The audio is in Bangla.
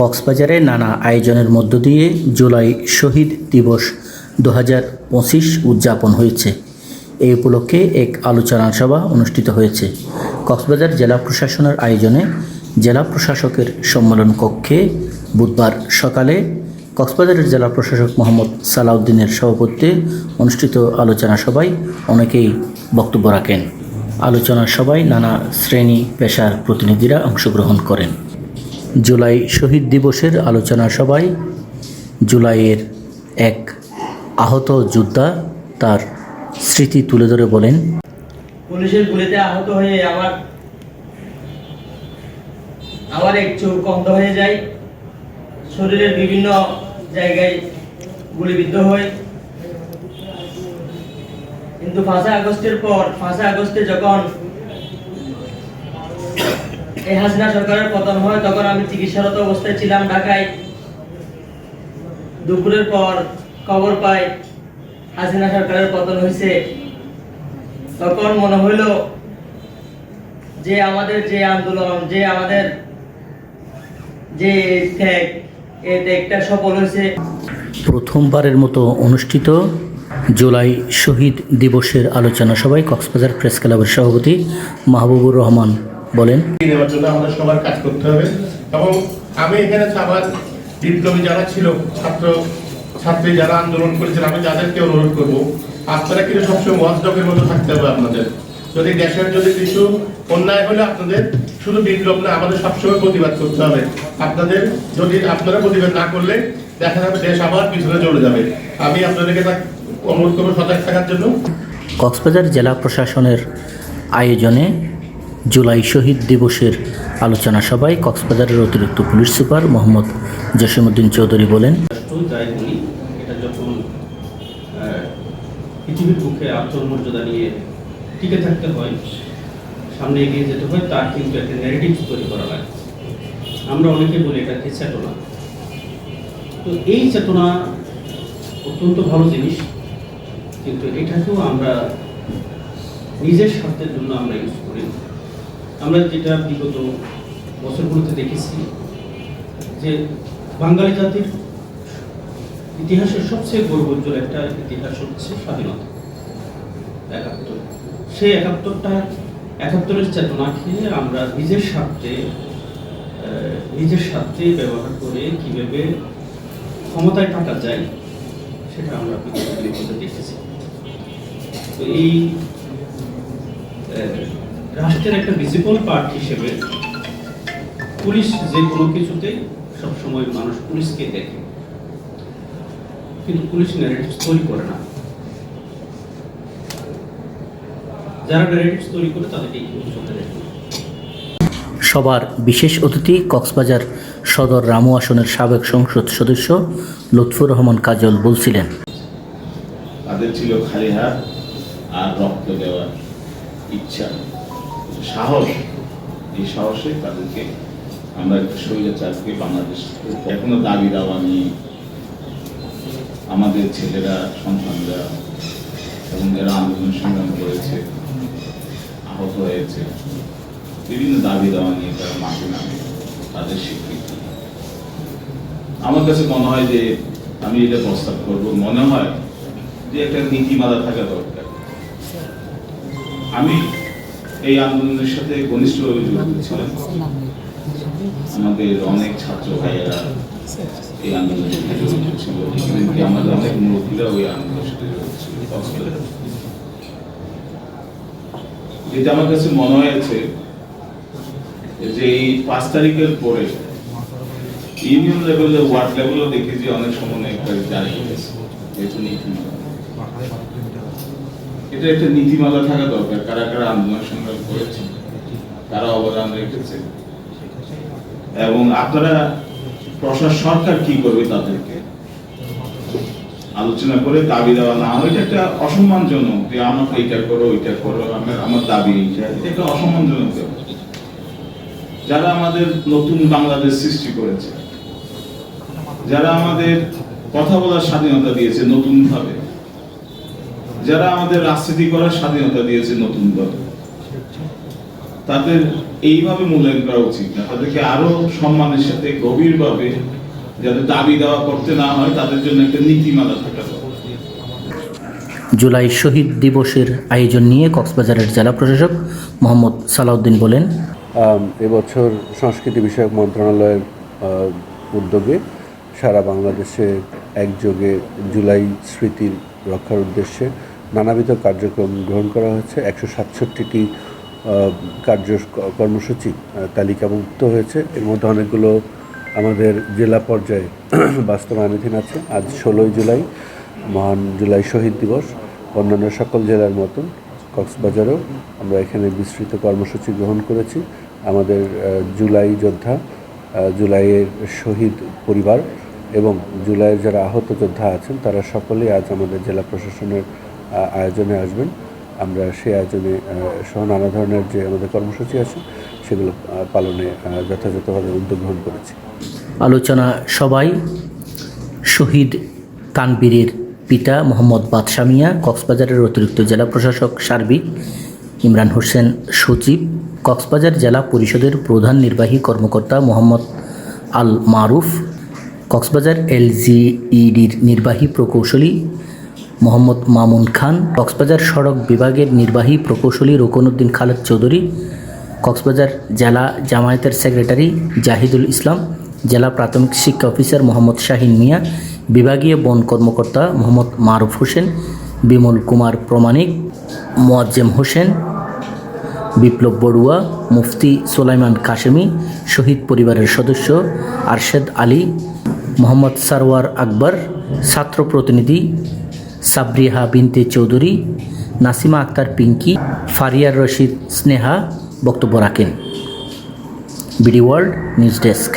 কক্সবাজারে নানা আয়োজনের মধ্য দিয়ে জুলাই শহীদ দিবস দু হাজার পঁচিশ উদযাপন হয়েছে। এই উপলক্ষে এক আলোচনা সভা অনুষ্ঠিত হয়েছে। কক্সবাজার জেলা প্রশাসনের আয়োজনে জেলা প্রশাসকের সম্মেলন কক্ষে বুধবার সকালে কক্সবাজারের জেলা প্রশাসক মোহাম্মদ সালাউদ্দিনের সভাপতিত্বে অনুষ্ঠিত আলোচনা সভায় অনেকেই বক্তব্য রাখেন। আলোচনা সভায় নানা শ্রেণি পেশার প্রতিনিধিরা অংশগ্রহণ করেন। জুলাই শহীদ দিবসের আলোচনা সভায় জুলাইয়ের এক আহত যোদ্ধা তার স্মৃতি তুলে ধরে বলেন, পুলিশের গুলিতে আহত হয়ে আমার আমার এক চোখ অন্ধ হয়ে যায়। শরীরের বিভিন্ন জায়গায় গুলিবিদ্ধ হয়। কিন্তু পাঁচই আগস্টের পর, পাঁচই আগস্টে যখন এই হাসিনা সরকারের পতন হয় তখন আমি চিকিৎসারত অবস্থায় ছিলাম ঢাকায়। দুপুরের পর খবর পাই হাসিনা সরকারের পতন হয়েছে। তখন মনে হইল যে আমাদের যে আন্দোলন, যে আমাদের যে ত্যাগ এই ত্যাগটা সফল হয়েছে। প্রথমবারের মতো অনুষ্ঠিত জুলাই শহীদ দিবসের আলোচনা সভায় কক্সবাজার প্রেস ক্লাবের সভাপতি মাহবুবুর রহমান বলেন। নেওয়ার জন্য আমাদের সবার কাজ করতে হবে। এবং আমি এখানে আমার বিপ্লবী যারা ছিল ছাত্র ছাত্রী যারা আন্দোলন করেছেন আমি তাদেরকে অনুরোধ করব আপনারা কিন্তু সবসময় ওয়াজডকের মতো থাকতে হবে আপনাদের। যদি দেশের যদি কিছু অন্যায় হলে আপনাদের শুধু বিপ্লব না আমাদের সবসময় প্রতিবাদ করতে হবে। আপনাদের যদি আপনারা প্রতিবাদ না করলে দেখা যাবে দেশ আবার পিছনে চলে যাবে। আমি আপনাদেরকে অনুরোধ করব সজাগ থাকার জন্য। কক্সবাজার জেলা প্রশাসনের আয়োজনে জুলাই শহীদ দিবসের আলোচনা সভায় কক্সবাজারের অতিরিক্ত পুলিশ সুপার মোহাম্মদ জসিমুদ্দিন চৌধুরী বলেন পৃথিবীর বুকে আত্মমর্যাদা নিয়ে টিকে থাকতে হয়, সামনে এগিয়ে যেতে হয়, তার কিন্তু একটা ন্যারেটিভ তৈরি করা লাগে। আমরা অনেকে বলি এটা কি চেতনা? তো এই চেতনা অত্যন্ত ভালো জিনিস, কিন্তু এটাকেও আমরা নিজের স্বার্থের জন্য আমরা ইউজ করি। আমরা যেটা বিগত বছরগুলোতে দেখেছি যে বাঙালি জাতির ইতিহাসের সবচেয়ে গৌরবোজ্জ্বল একটা ইতিহাস হচ্ছে স্বাধীনতা। একাত্তর। সেই একাত্তরটা, একাত্তরের চেতনাকে আমরা নিজের স্বার্থে নিজের স্বার্থে ব্যবহার করে কীভাবে ক্ষমতায় থাকা যায় সেটা আমরা দেখেছি। তো এই রাষ্ট্রের একটা ভিজিবল পার্ট হিসেবে পুলিশ যে কোনো কিছুতেই সবসময় মানুষ পুলিশকে দেখে। কিন্তু পুলিশ ন্যারেটিভস তৈরি করে না। যারা ন্যারেটিভস তৈরি করে তাদেরকে সবার বিশেষ অতিথি কক্সবাজার সদর রামু আসনের সাবেক সংসদ সদস্য লুৎফুর রহমান কাজল বলছিলেন। তাদের ছিল খালি হাত আর রক্ত দেওয়ার ইচ্ছা। সাহস, এই সাহসে তাদেরকে আমরা একটা স্বৈরাচারকে বাংলাদেশ এখনও দাবি দাওয়া নিয়ে আমাদের ছেলেরা, সন্তানরা এবং যারা আন্দোলন সংগ্রাম করেছে, আহত হয়েছে, বিভিন্ন দাবি দেওয়া নিয়ে তারা মাঠে নামে তাদের স্বীকৃতি। আমার কাছে মনে হয় যে আমি এটা প্রস্তাব করব। মনে হয় যে একটা নীতিমালা থাকা দরকার। আমি এই আন্দোলনের সাথে ঘনিষ্ঠভাবে জড়িত ছিলাম আমাদের অনেক ছাত্র ভাইয়েরা এই আন্দোলনের সাথে ছিল। আমাদের অনেক মুরব্বীরা ওই আন্দোলনের সাথে যেটা আমার কাছে মনে হয়েছে যে এই পাঁচ তারিখের পরে ইউনিয়ন লেভেলে, ওয়ার্ড লেভেলও দেখি যে অনেক সমন্বয় জারি হয়েছে যেহেতু নীতিমালা এটা একটা নীতিমালা থাকা দরকার, কারা কারা আন্দোলন সংগ্রাম করেছে কারা অবদান রেখেছে এবং আপনারা প্রশাসন সরকার কি করবে তাদেরকে আলোচনা করে দাবি দেওয়া না এটা একটা অসম্মানজনক যে আমাকে এটা করো, ওইটা করো, আমার আমার দাবি এইটা এটা একটা অসম্মানজনক যারা আমাদের নতুন বাংলাদেশ সৃষ্টি করেছে, যারা আমাদের কথা বলার স্বাধীনতা দিয়েছে নতুন ভাবে যারা আমাদের রাজনীতি করার স্বাধীনতা দিয়েছে নতুন ভাবে তাদের এইভাবে মূল্যায়ন করা উচিত না। তাদেরকে আরও সম্মানের সাথে গভীরভাবে যাতে দাবি দেওয়া করতে না হয় তাদের জন্য একটা নীতিমালা থাকা জুলাই শহীদ দিবসের আয়োজন নিয়ে কক্সবাজারের জেলা প্রশাসক মোহাম্মদ সালাউদ্দিন বলেন এবছর সংস্কৃতি বিষয়ক মন্ত্রণালয়ের উদ্যোগে সারা বাংলাদেশে একযোগে জুলাই স্মৃতির রক্ষার উদ্দেশ্যে নানাবিধ কার্যক্রম গ্রহণ করা হয়েছে। একশো সাতষট্টিটি কার্য কর্মসূচি তালিকাভুক্ত হয়েছে। এর মধ্যে অনেকগুলো আমাদের জেলা পর্যায়ে বাস্তবায়নাধীন আছে। আজ ষোলোই জুলাই, মহান জুলাই শহীদ দিবস। অন্যান্য সকল জেলার মতন কক্সবাজারেও আমরা এখানে বিস্তৃত কর্মসূচি গ্রহণ করেছি। আমাদের জুলাই যোদ্ধা জুলাইয়ের শহীদ পরিবার এবং জুলাইয়ের যারা আহত যোদ্ধা আছেন, তারা সকলেই আজ আমাদের জেলা প্রশাসনের আয়োজনে আসবেন। আমরা সেই আয়োজনে সহ নানা ধরনের যে আমাদের কর্মসূচি আছে, সেগুলো পালনে যথাযথভাবে উদ্যোগ গ্রহণ করেছি। আলোচনা সবাই শহীদ তানবীরের পিতা মোহাম্মদ বাদশা মিয়া, কক্সবাজারের অতিরিক্ত জেলা প্রশাসক সার্বিক ইমরান হোসেন সচিব, কক্সবাজার জেলা পরিষদের প্রধান নির্বাহী কর্মকর্তা মোহাম্মদ আল মারুফ, কক্সবাজার এলজিইডির নির্বাহী প্রকৌশলী মোহাম্মদ মামুন খান, কক্সবাজার সড়ক বিভাগের নির্বাহী প্রকৌশলী রোকনউদ্দিন খালেদ চৌধুরী, কক্সবাজার জেলা জামায়াতের সেক্রেটারি জাহিদুল ইসলাম, জেলা প্রাথমিক শিক্ষা অফিসার মোহাম্মদ শাহিন মিয়া, বিভাগীয় বন কর্মকর্তা মোহাম্মদ মারুফ হোসেন, বিমল কুমার প্রমাণিক, মোয়াজ্জেম হোসেন, বিপ্লব বড়ুয়া, মুফতি সোলাইমান কাশেমি, শহীদ পরিবারের সদস্য আরশেদ আলী, মোহাম্মদ সারওয়ার আকবর, ছাত্র প্রতিনিধি সাবরিহা বিনতে চৌধুরী, নাসিমা আক্তার পিঙ্কি, ফারিয়ার রশিদ স্নেহা বক্তব্য রাখেন। BD World News desk.